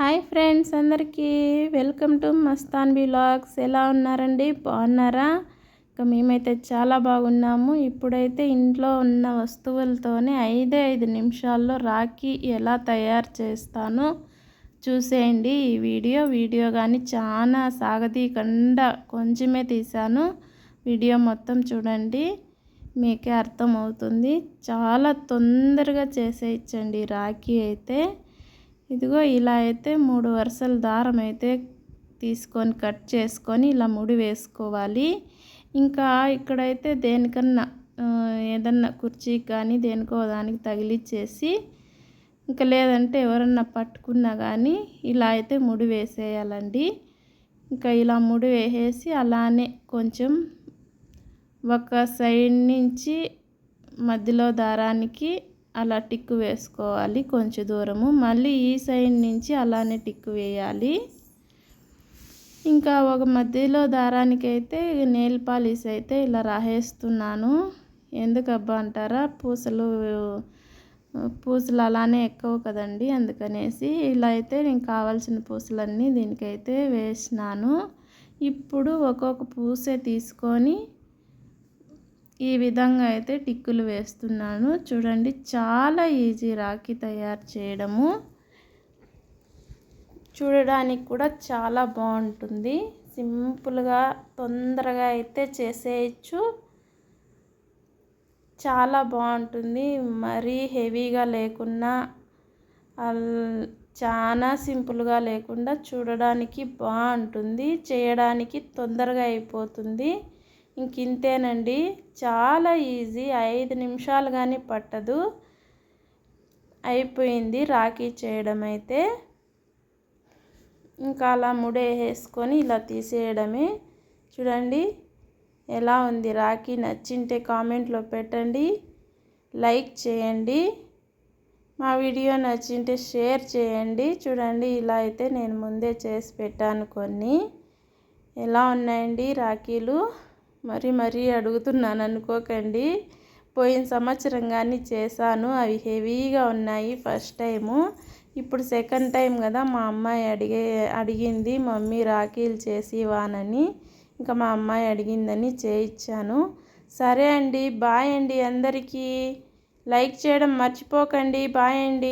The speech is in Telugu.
హాయ్ ఫ్రెండ్స్ అందరికీ వెల్కమ్ టు మస్తాన్ బ్లాగ్స్. ఎలా ఉన్నారండి? బాగున్నారా? ఇంకా మేమైతే చాలా బాగున్నాము. ఇప్పుడైతే ఇంట్లో ఉన్న వస్తువులతోనే ఐదే ఐదు నిమిషాల్లో రాఖీ ఎలా తయారు చేస్తానో చూసేయండి. ఈ వీడియో వీడియో కానీ చాలా సాగదీకుండా కొంచెమే తీశాను. వీడియో మొత్తం చూడండి మీకే అర్థమవుతుంది. చాలా తొందరగా చేసేయచ్చండి రాఖీ అయితే. ఇదిగో ఇలా అయితే మూడు వరుసల దారం అయితే తీసుకొని కట్ చేసుకొని ఇలా ముడి వేసుకోవాలి. ఇంకా ఇక్కడైతే దేనికన్నా ఏదన్నా కుర్చీకి కానీ దేనికో దానికి తగిలిచ్చేసి ఇంకా లేదంటే ఎవరన్నా పట్టుకున్నా కానీ ఇలా అయితే ముడి వేసేయాలండి. ఇంకా ఇలా ముడి వేసేసి అలానే కొంచెం ఒక సైడ్ నుంచి మధ్యలో దారానికి అలా టిక్కు వేసుకోవాలి కొంచెం దూరము. మళ్ళీ ఈ సైడ్ నుంచి అలానే టిక్కు వేయాలి. ఇంకా ఒక మధ్యలో దారానికి అయితే నేల్ పాలిష్ అయితే ఇలా రాసేస్తున్నాను. ఎందుకబ్బా అంటారా? పూసలు పూసలు అలానే ఎక్కువ కదండి అందుకనేసి ఇలా అయితే నేను కావాల్సిన పూసలన్నీ దీనికైతే వేసినాను. ఇప్పుడు ఒక్కొక్క పూసే తీసుకొని ఈ విధంగా అయితే టిక్కులు వేస్తున్నాను. చూడండి చాలా ఈజీ రాఖీ తయారు చేయడము. చూడడానికి కూడా చాలా బాగుంటుంది. సింపుల్గా తొందరగా అయితే చేసేయచ్చు. చాలా బాగుంటుంది. మరీ హెవీగా లేకున్నా చాలా సింపుల్గా లేకుండా చూడడానికి బాగుంటుంది. చేయడానికి తొందరగా అయిపోతుంది. ఇంక ఇంతేనండి. చాలా ఈజీ. ఐదు నిమిషాలు కానీ పట్టదు. అయిపోయింది రాఖీ చేయడం అయితే. ఇంకా అలా ముడేసుకొని ఇలా తీసేయడమే. చూడండి ఎలా ఉంది రాఖీ. నచ్చింటే కామెంట్లో పెట్టండి. లైక్ చేయండి. మా వీడియో నచ్చింటే షేర్ చేయండి. చూడండి ఇలా అయితే నేను ముందే చేసి పెట్టాను కొన్ని. ఎలా ఉన్నాయండి రాఖీలు? మరి మరీ అడుగుతున్నాను అనుకోకండి. పోయిన సంవత్సరం కానీ చేశాను. అవి హెవీగా ఉన్నాయి ఫస్ట్ టైము. ఇప్పుడు సెకండ్ టైం కదా మా అమ్మాయి అడిగే అడిగింది మమ్మీ రాఖీలు చేసి వానని ఇంకా మా అమ్మాయి అడిగిందని చేయించాను సరే అండి బాయ్ అండి అందరికీ. లైక్ చేయడం మర్చిపోకండి. బాయ్ అండి.